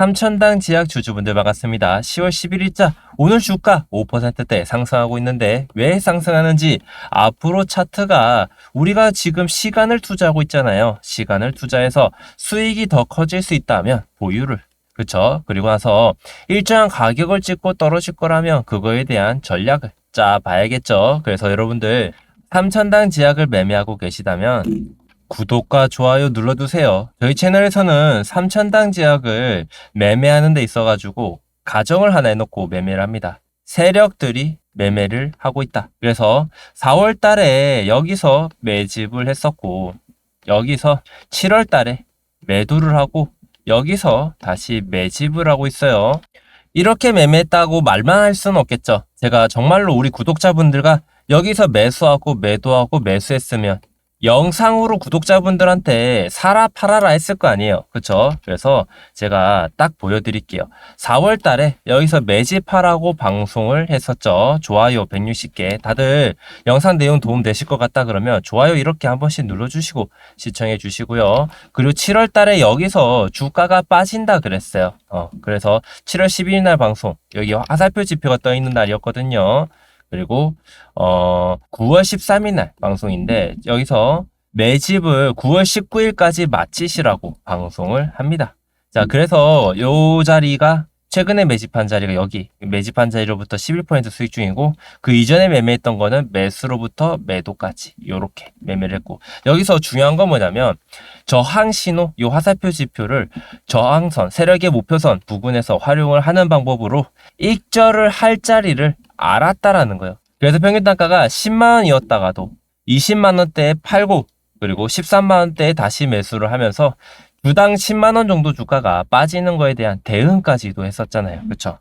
삼천당 지약 주주분들 반갑습니다. 10월 11일자 오늘 주가 5%대 상승하고 있는데 왜 상승하는지 앞으로 차트가 우리가 지금 시간을 투자하고 있잖아요. 시간을 투자해서 수익이 더 커질 수 있다면 보유를 그쵸? 그리고 나서 일정한 가격을 찍고 떨어질 거라면 그거에 대한 전략을 짜봐야겠죠. 그래서 여러분들 삼천당 지약을 매매하고 계시다면 구독과 좋아요 눌러두세요. 저희 채널에서는 삼천당 지역을 매매하는 데 있어가지고 가정을 하나 해놓고 매매를 합니다. 세력들이 매매를 하고 있다. 그래서 4월 달에 여기서 매집을 했었고 여기서 7월 달에 매도를 하고 여기서 다시 매집을 하고 있어요. 이렇게 매매했다고 말만 할 수는 없겠죠. 제가 정말로 우리 구독자분들과 여기서 매수하고 매도하고 매수했으면 영상으로 구독자분들한테 사라 팔아라 했을 거 아니에요. 그쵸? 그래서 제가 딱 보여드릴게요. 4월 달에 여기서 매집하라고 방송을 했었죠. 좋아요 160개. 다들 영상 내용 도움 되실 것 같다 그러면 좋아요 이렇게 한 번씩 눌러주시고 시청해 주시고요. 그리고 7월 달에 여기서 주가가 빠진다 그랬어요. 어, 그래서 7월 12일 날 방송, 여기 화살표 지표가 떠 있는 날이었거든요. 그리고 어 9월 13일 날 방송인데 여기서 매집을 9월 19일까지 마치시라고 방송을 합니다. 자, 그래서 요 자리가 최근에 매집한 자리가 여기 매집한 자리로부터 11% 수익 중이고 그 이전에 매매했던 거는 매수로부터 매도까지 요렇게 매매를 했고 여기서 중요한 건 뭐냐면 저항 신호 요 화살표 지표를 저항선 세력의 목표선 부분에서 활용을 하는 방법으로 익절을 할 자리를 알았다라는 거예요. 그래서 평균 단가가 10만 원이었다가도 20만 원대에 팔고 그리고 13만 원대에 다시 매수를 하면서 주당 10만 원 정도 주가가 빠지는 거에 대한 대응까지도 했었잖아요. 그렇죠?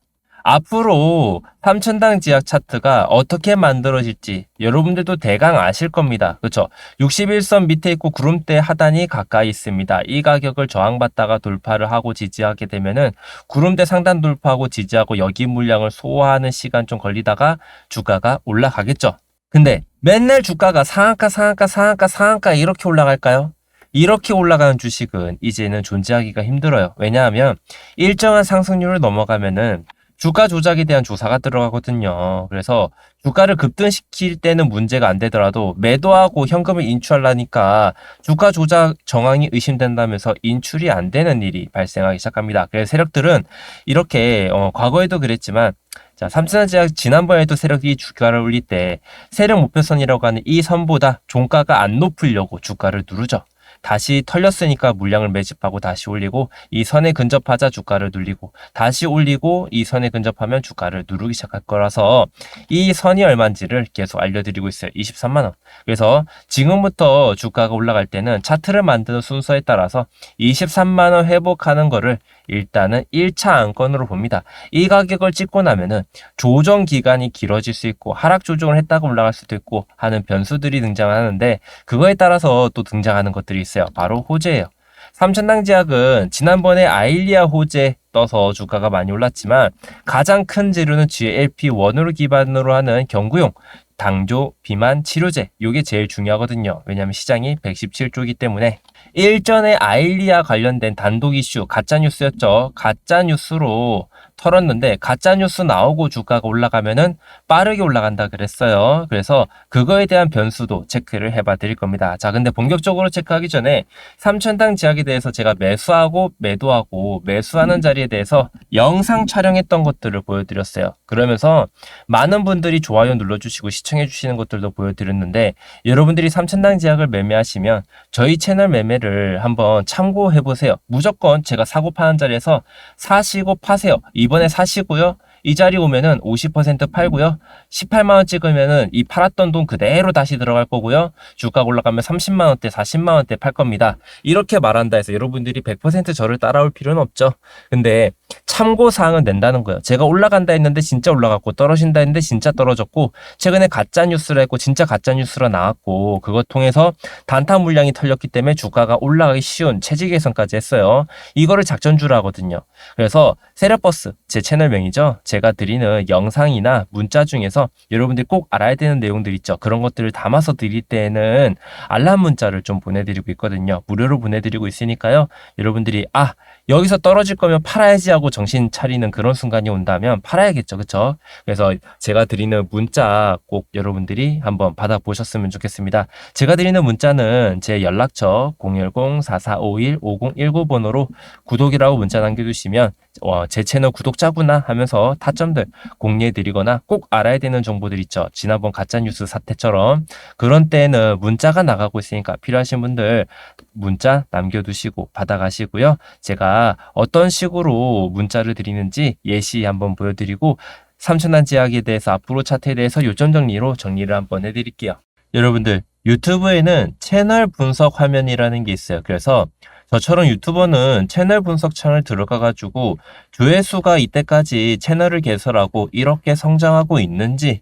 앞으로 3천당 지약 차트가 어떻게 만들어질지 여러분들도 대강 아실 겁니다. 그렇죠? 61선 밑에 있고 구름대 하단이 가까이 있습니다. 이 가격을 저항받다가 돌파를 하고 지지하게 되면은 구름대 상단 돌파하고 지지하고 여기 물량을 소화하는 시간 좀 걸리다가 주가가 올라가겠죠. 근데 맨날 주가가 상한가 상한가 상한가 상한가 이렇게 올라갈까요? 이렇게 올라가는 주식은 이제는 존재하기가 힘들어요. 왜냐하면 일정한 상승률을 넘어가면은 주가 조작에 대한 조사가 들어가거든요. 그래서 주가를 급등시킬 때는 문제가 안 되더라도 매도하고 현금을 인출하려니까 주가 조작 정황이 의심된다면서 인출이 안 되는 일이 발생하기 시작합니다. 그래서 세력들은 이렇게 어, 과거에도 그랬지만 자, 삼천제약 지난번에도 세력이 주가를 올릴 때 세력 목표선이라고 하는 이 선보다 종가가 안 높으려고 주가를 누르죠. 다시 털렸으니까 물량을 매집하고 다시 올리고 이 선에 근접하자 주가를 눌리고 다시 올리고 이 선에 근접하면 주가를 누르기 시작할 거라서 이 선이 얼마인지를 계속 알려드리고 있어요. 23만 원. 그래서 지금부터 주가가 올라갈 때는 차트를 만드는 순서에 따라서 23만 원 회복하는 거를 일단은 1차 안건으로 봅니다. 이 가격을 찍고 나면은 조정 기간이 길어질 수 있고 하락 조정을 했다가 올라갈 수도 있고 하는 변수들이 등장하는데 그거에 따라서 또 등장하는 것들이 있어요. 바로 호재예요. 삼천당 지약은 지난번에 아일리아 호재 떠서 주가가 많이 올랐지만 가장 큰 재료는 GLP-1으로 기반으로 하는 경구용 당조 비만 치료제 요게 제일 중요하거든요. 왜냐하면 시장이 117조이기 때문에 일전에 아일리아 관련된 단독 이슈 가짜 뉴스였죠. 가짜 뉴스로 털었는데 가짜 뉴스 나오고 주가가 올라가면은 빠르게 올라간다 그랬어요. 그래서 그거에 대한 변수도 체크를 해봐 드릴 겁니다. 자, 근데 본격적으로 체크하기 전에 삼천당 지역에 대해서 제가 매수하고 매도하고 매수하는 자리에 대해서 영상 촬영했던 것들을 보여드렸어요. 그러면서 많은 분들이 좋아요 눌러주시고 시청 해 주시는 것들도 보여드렸는데 여러분들이 삼천당 지역을 매매하시면 저희 채널 매매를 한번 참고해 보세요. 무조건 제가 사고 파는 자리에서 사시고 파세요. 이번에 사시고요. 이 자리 오면은 50% 팔고요. 18만 원 찍으면은 이 팔았던 돈 그대로 다시 들어갈 거고요. 주가 올라가면 30만 원대, 40만 원대 팔 겁니다. 이렇게 말한다 해서 여러분들이 100% 저를 따라올 필요는 없죠. 근데 참고 사항은 낸다는 거예요. 제가 올라간다 했는데 진짜 올라갔고 떨어진다 했는데 진짜 떨어졌고 최근에 가짜 뉴스를 했고 진짜 가짜 뉴스가 나왔고 그것 통해서 단타 물량이 털렸기 때문에 주가가 올라가기 쉬운 체질 개선까지 했어요. 이거를 작전주라 하거든요. 그래서 세력버스 제 채널명이죠. 제가 드리는 영상이나 문자 중에서 여러분들이 꼭 알아야 되는 내용들 있죠. 그런 것들을 담아서 드릴 때에는 알람 문자를 좀 보내드리고 있거든요. 무료로 보내드리고 있으니까요. 여러분들이 아 여기서 떨어질 거면 팔아야지 하고 정신 차리는 그런 순간이 온다면 팔아야겠죠. 그쵸? 그래서 제가 드리는 문자 꼭 여러분들이 한번 받아보셨으면 좋겠습니다. 제가 드리는 문자는 제 연락처 010-4451-5019 번호로 구독이라고 문자 남겨주시면 어, 제 채널 구독자구나 하면서 타점들 공유해드리거나 꼭 알아야 되는 정보들 있죠. 지난번 가짜뉴스 사태처럼 그런 때는 문자가 나가고 있으니까 필요하신 분들 문자 남겨두시고 받아가시고요. 제가 어떤 식으로 문자를 드리는지 예시 한번 보여드리고 삼천단 제약에 대해서 앞으로 차트에 대해서 요점 정리로 정리를 한번 해드릴게요. 여러분들 유튜브에는 채널 분석 화면이라는 게 있어요. 그래서 저처럼 유튜버는 채널 분석 창을 들어가가지고 조회수가 이때까지 채널을 개설하고 이렇게 성장하고 있는지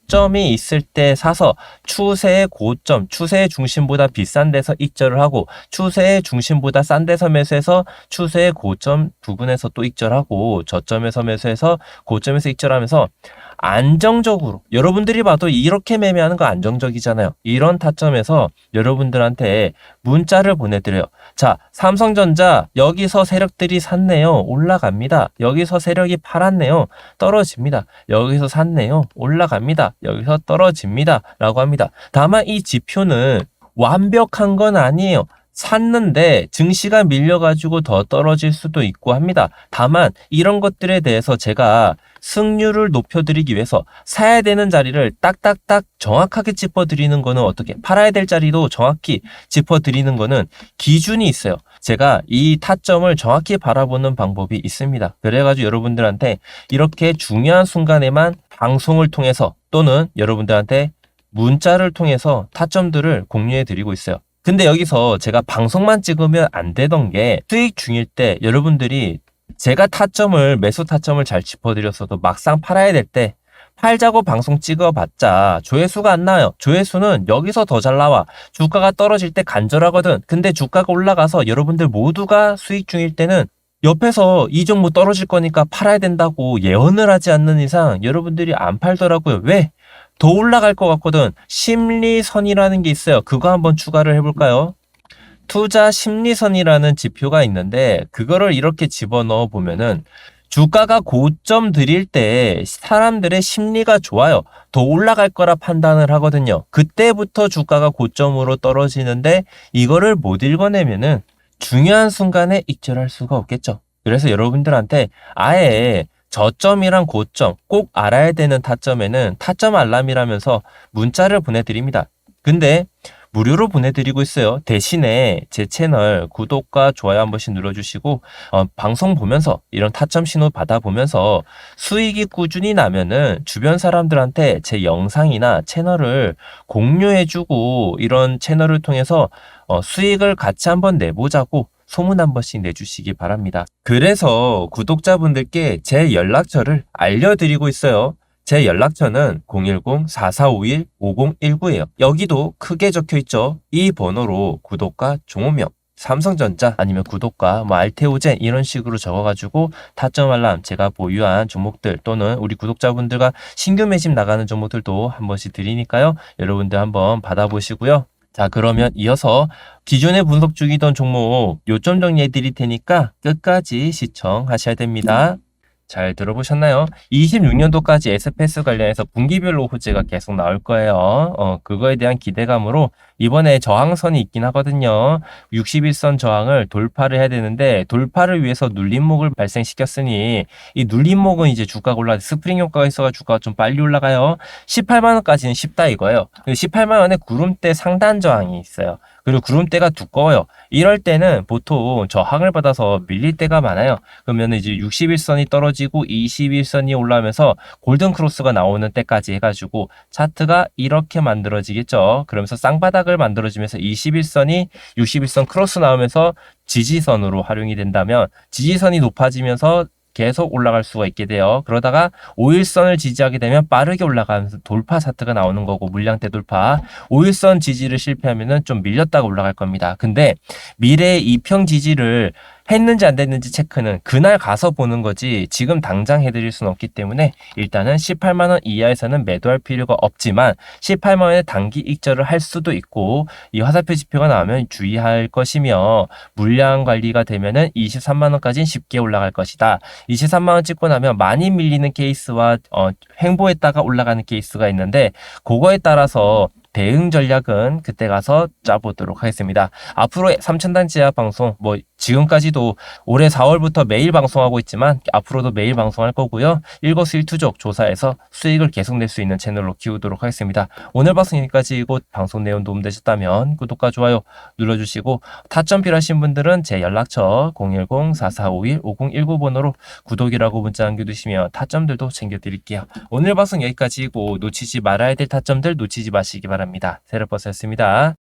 점이 있을 때 사서 추세의 고점, 추세의 중심보다 비싼 데서 익절을 하고 추세의 중심보다 싼 데서 매수해서 추세의 고점 부근에서 또 익절하고 저점에서 매수해서 고점에서 익절하면서 안정적으로 여러분들이 봐도 이렇게 매매하는 거 안정적이잖아요. 이런 타점에서 여러분들한테 문자를 보내드려요. 자, 삼성전자 여기서 세력들이 샀네요. 올라갑니다. 여기서 세력이 팔았네요. 떨어집니다. 여기서 샀네요. 올라갑니다. 여기서 떨어집니다. 라고 합니다. 다만 이 지표는 완벽한 건 아니에요. 샀는데 증시가 밀려가지고 더 떨어질 수도 있고 합니다. 다만 이런 것들에 대해서 제가 승률을 높여드리기 위해서 사야 되는 자리를 딱딱딱 정확하게 짚어드리는 거는 어떻게 팔아야 될 자리도 정확히 짚어드리는 거는 기준이 있어요. 제가 이 타점을 정확히 바라보는 방법이 있습니다. 그래가지고 여러분들한테 이렇게 중요한 순간에만 방송을 통해서 또는 여러분들한테 문자를 통해서 타점들을 공유해 드리고 있어요. 근데 여기서 제가 방송만 찍으면 안 되던 게 수익 중일 때 여러분들이 제가 타점을 매수 타점을 잘 짚어드렸어도 막상 팔아야 될 때 팔자고 방송 찍어봤자 조회수가 안 나와요. 조회수는 여기서 더 잘 나와. 주가가 떨어질 때 간절하거든. 근데 주가가 올라가서 여러분들 모두가 수익 중일 때는 옆에서 이 종목 떨어질 거니까 팔아야 된다고 예언을 하지 않는 이상 여러분들이 안 팔더라고요. 왜? 더 올라갈 것 같거든. 심리선이라는 게 있어요. 그거 한번 추가를 해볼까요? 투자 심리선이라는 지표가 있는데 그거를 이렇게 집어넣어 보면은 주가가 고점 드릴 때 사람들의 심리가 좋아요. 더 올라갈 거라 판단을 하거든요. 그때부터 주가가 고점으로 떨어지는데 이거를 못 읽어내면은 중요한 순간에 익절할 수가 없겠죠. 그래서 여러분들한테 아예 저점이랑 고점 꼭 알아야 되는 타점에는 타점 알람이라면서 문자를 보내드립니다. 근데 무료로 보내드리고 있어요. 대신에 제 채널 구독과 좋아요 한 번씩 눌러주시고 어, 방송 보면서 이런 타점 신호 받아보면서 수익이 꾸준히 나면은 주변 사람들한테 제 영상이나 채널을 공유해주고 이런 채널을 통해서 어, 수익을 같이 한번 내보자고 소문 한 번씩 내주시기 바랍니다. 그래서 구독자분들께 제 연락처를 알려드리고 있어요. 제 연락처는 010-4451-5019예요. 여기도 크게 적혀 있죠. 이 번호로 구독과 종호명, 삼성전자 아니면 구독과 뭐 알테오젠 이런 식으로 적어가지고 타점 알람 제가 보유한 종목들 또는 우리 구독자분들과 신규 매집 나가는 종목들도 한 번씩 드리니까요. 여러분들 한번 받아보시고요. 자, 그러면 이어서 기존에 분석 중이던 종목 요점 정리해 드릴 테니까 끝까지 시청하셔야 됩니다. 잘 들어보셨나요? 26년도까지 SPS 관련해서 분기별로 호재가 계속 나올 거예요. 어, 그거에 대한 기대감으로 이번에 저항선이 있긴 하거든요. 61선 저항을 돌파를 해야 되는데 돌파를 위해서 눌림목을 발생시켰으니 이 눌림목은 이제 주가가 올라 스프링 효과가 있어가 주가가 좀 빨리 올라가요. 18만 원까지는 쉽다 이거예요. 18만 원에 구름대 상단 저항이 있어요. 그리고 구름대가 두꺼워요. 이럴 때는 보통 저항을 받아서 밀릴 때가 많아요. 그러면 이제 61선이 떨어지고 21선이 올라오면서 골든 크로스가 나오는 때까지 해가지고 차트가 이렇게 만들어지겠죠. 그러면서 쌍바닥을 만들어지면서 21선이 61선 크로스 나오면서 지지선으로 활용이 된다면 지지선이 높아지면서 계속 올라갈 수가 있게 돼요. 그러다가 5일선을 지지하게 되면 빠르게 올라가면서 돌파 사트가 나오는 거고 물량대 돌파. 5일선 지지를 실패하면은 좀 밀렸다가 올라갈 겁니다. 근데 미래의 이평 지지를 했는지 안 됐는지 체크는 그날 가서 보는 거지 지금 당장 해드릴 수는 없기 때문에 일단은 18만 원 이하에서는 매도할 필요가 없지만 18만 원에 단기 익절을 할 수도 있고 이 화살표 지표가 나오면 주의할 것이며 물량 관리가 되면은 23만 원까지는 쉽게 올라갈 것이다. 23만 원 찍고 나면 많이 밀리는 케이스와 어, 횡보했다가 올라가는 케이스가 있는데 그거에 따라서 대응 전략은 그때 가서 짜보도록 하겠습니다. 앞으로 3천단 지하 방송 뭐 지금까지도 올해 4월부터 매일 방송하고 있지만 앞으로도 매일 방송할 거고요. 일거수일투족 조사해서 수익을 계속 낼 수 있는 채널로 키우도록 하겠습니다. 오늘 방송 여기까지이고 방송 내용 도움되셨다면 구독과 좋아요 눌러주시고 타점 필요하신 분들은 제 연락처 010-4451-5019번호로 구독이라고 문자 남겨두시면 타점들도 챙겨드릴게요. 오늘 방송 여기까지이고 놓치지 말아야 될 타점들 놓치지 마시기 바랍니다. 세르버스였습니다.